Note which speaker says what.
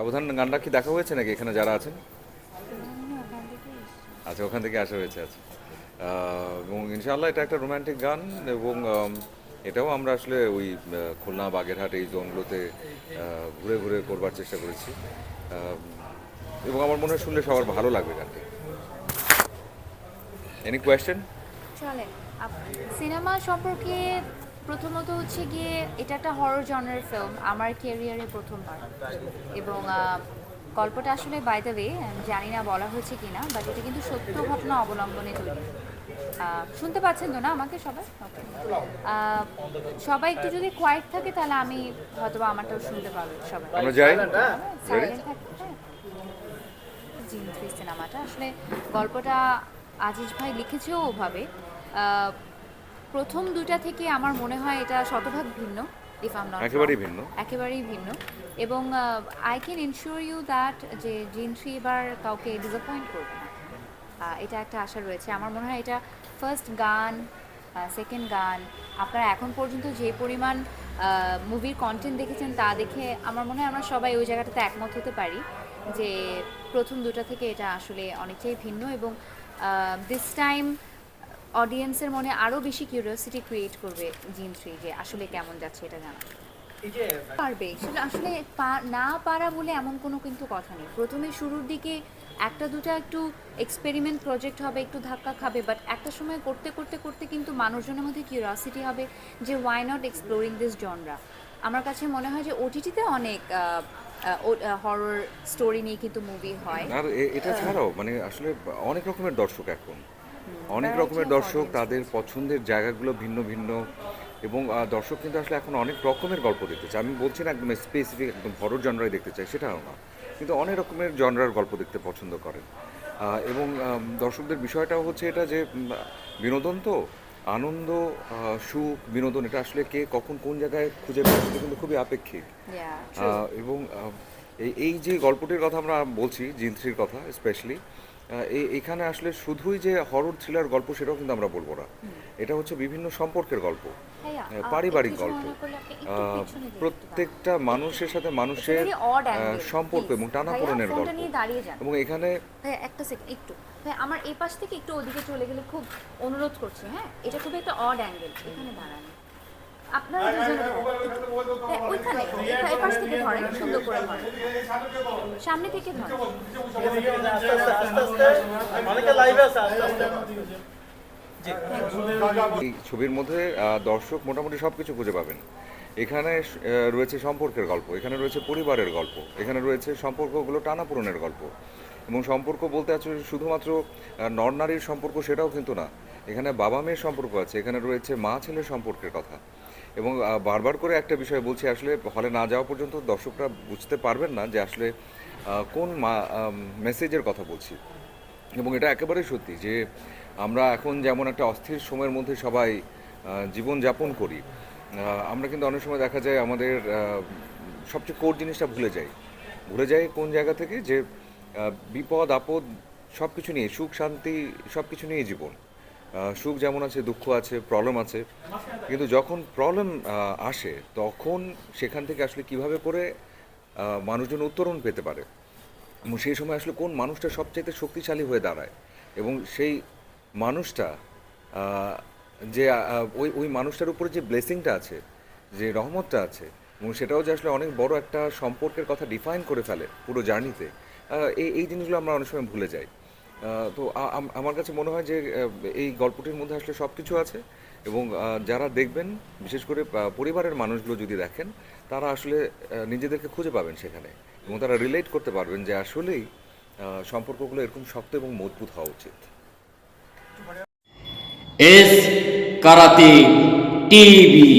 Speaker 1: ব্যবধান গানটা কি দেখা হয়েছে নাকি? এখানে যারা আছেন? আচ্ছা ওখান থেকে আসা হয়েছে আচ্ছা। এবং ইনশাআল্লাহ এটা একটা রোম্যান্টিক গান এবং এটাও আমরা আসলে ওই খুলনা বাগেরহাট এই জোনগুলোতে ঘুরে ঘুরে করবার চেষ্টা করেছি। এবং আমার মনে হয় শুনলে সবার ভালো লাগবে গানটি। এনি কোয়েশ্চেন
Speaker 2: চলে সিনেমা সম্পর্কে প্রথমত হচ্ছে গিয়ে এটা একটা হরর জনের ফিল্ম আমার ক্যারিয়ারে প্রথমবার। এবং গল্পটা আসলে বাই দ্য ওয়ে জানি না বলা হয়েছে কিনা বাট এটা কিন্তু সত্য ঘটনা অবলম্বনে তৈরি। শুনতে পাচ্ছেন তো না আমাকে সবাই? সবাই একটু যদি কোয়াইট থাকে তাহলে আমি হয়তো আমারটাও শুনতে পারবে সবাই।
Speaker 1: আমরা যাই?
Speaker 2: হয় থ্রি সিনেমাটা আসলে গল্পটা আজিজ ভাই লিখেছেও ওভাবে। প্রথম দুটা থেকে আমার মনে হয় এটা শতভাগ ভিন্ন ইফ আম নট
Speaker 1: একেবারেই ভিন্ন।
Speaker 2: একেবারেই ভিন্ন। এবং I can ensure you that যে জিন থ্রি এবার কাউকে ডিসঅ্যাপয়েন্ট করবে না। এটা একটা আশা রয়েছে। আমার মনে হয় এটা ফার্স্ট গান সেকেন্ড গান আপনারা এখন পর্যন্ত যে পরিমাণ মুভির কন্টেন্ট দেখেছেন তা দেখে আমার মনে হয় আমরা সবাই ওই জায়গাটাতে একমত হতে পারি যে প্রথম দুটা থেকে এটা আসলে অনেকটাই ভিন্ন এবং দিস টাইম অডিয়েন্সের মনে আরও বেশি কিউরিয়াসিটি ক্রিয়েট করবে জিন থ্রি যে আসলে কেমন যাচ্ছে এটা জানা। পারবে। সেটা আসলে না পারা বলে এমন কোনো কিন্তু কথা নেই। প্রথমে শুরুর দিকে একটা দুটা একটু এক্সপেরিমেন্ট প্রজেক্ট হবে একটু ধাক্কা খাবে বাট একটা সময় করতে করতে করতে কিন্তু মানুষজনের মধ্যে কিউরিয়াসিটি হবে যে why not exploring this genre আমার কাছে মনে হয় যে ওটিটিতে অনেক হরর স্টোরি নিয়ে কিন্তু মুভি হয়।
Speaker 1: আর এটা ছাড়াও মানে আসলে অনেক রকমের দর্শক এখন। অনেক রকমের দর্শক তাদের পছন্দের জায়গাগুলো ভিন্ন ভিন্ন এবং দর্শক কিন্তু আসলে এখন অনেক রকমের গল্প দেখতে চায়। আমি বলছি না একদম স্পেসিফিক একদম হরর জনরাই দেখতে চাই সেটাও না। কিন্তু অনেক রকমের জনরার গল্প দেখতে পছন্দ করেন। এবং দর্শকদের বিষয়টাও হচ্ছে এটা যে বিনোদন তো আনন্দ সুখ বিনোদন এটা আসলে কে কখন কোন জায়গায় খুঁজে পায় সেটা কিন্তু খুবই আপেক্ষিক। এবং এই যে গল্পটির কথা আমরা বলছি জিন্ত্রির কথা স্পেশালি এখানে আসলে শুধুই যে হরর থ্রিলার গল্প সেটাও কিন্তু আমরা বলব না। এটা হচ্ছে বিভিন্ন সম্পর্কের গল্প। পারিবারিক গল্প। প্রত্যেকটা মানুষের সাথে মানুষের সম্পর্ক এবং টানা পূরণের গল্প।
Speaker 2: দাঁড়িয়ে
Speaker 1: এবং এখানে
Speaker 2: একটা সেকেন্ড একটু। ভাই আমার এই পাশ থেকে একটু ওদিকে চলে গেলে খুব অনুরোধ করছি হ্যাঁ? এটা খুব একটা অড অ্যাঙ্গেল এখানে দাঁড়ান। আপনারা ওইখানে থেকে ধরেন সুন্দর করে ধরেন। সামনে থেকে ধরেন।
Speaker 3: অনেকে লাইভে আছে আস্তে আস্তে।
Speaker 1: এই ছবির মধ্যে দর্শক মোটামুটি সব কিছু খুঁজে পাবেন। এখানে রয়েছে সম্পর্কের গল্প এখানে রয়েছে পরিবারের গল্প এখানে রয়েছে সম্পর্কগুলো টানাপূরণের গল্প। এবং সম্পর্ক বলতে আছে শুধুমাত্র নর নারীর সম্পর্ক সেটাও কিন্তু না। এখানে বাবা মেয়ের সম্পর্ক আছে এখানে রয়েছে মা ছেলের সম্পর্কের কথা। এবং বারবার করে একটা বিষয় বলছি, আসলে হলে না যাওয়া পর্যন্ত দর্শকরা বুঝতে পারবেন না যে আসলে কোন মেসেজের কথা বলছি। এবং এটা একেবারেই সত্যি যে আমরা এখন যেমন একটা অস্থির সময়ের মধ্যে সবাই জীবন যাপন করি আমরা কিন্তু অনেক সময় দেখা যায় আমাদের সবচেয়ে কোর জিনিসটা ভুলে যাই। ভুলে যাই কোন জায়গা থেকে যে বিপদ, আপদ সব কিছু নিয়ে সুখ, শান্তি সব কিছু নিয়ে জীবন। সুখ যেমন আছে, দুঃখ আছে প্রবলেম আছে। কিন্তু যখন প্রবলেম আসে, তখন সেখান থেকে আসলে কীভাবে করে মানুষজন উত্তরণ পেতে পারে? এবং সেই সময় আসলে কোন মানুষটা সবচাইতে শক্তিশালী হয়ে দাঁড়ায়? এবং সেই মানুষটা যে ওই ওই মানুষটার উপরে যে ব্লেসিংটা আছে, যে রহমতটা আছে, এবং সেটাও যে আসলে অনেক বড় একটা সম্পর্কের কথা ডিফাইন করে ফেলে পুরো জার্নিতে এই এই জিনিসগুলো আমরা অনেক সময় ভুলে যাই। তো আমার কাছে মনে হয় যে এই গল্পটির মধ্যে আসলে সব কিছু আছে এবং যারা দেখবেন, বিশেষ করে পরিবারের মানুষগুলো যদি দেখেন, তারা আসলে নিজেদেরকে খুঁজে পাবেন সেখানে এবং তারা রিলেট করতে পারবেন যে আসলেই সম্পর্কগুলো এরকম শক্ত এবং মজবুত হওয়া উচিত।
Speaker 4: S karate TV.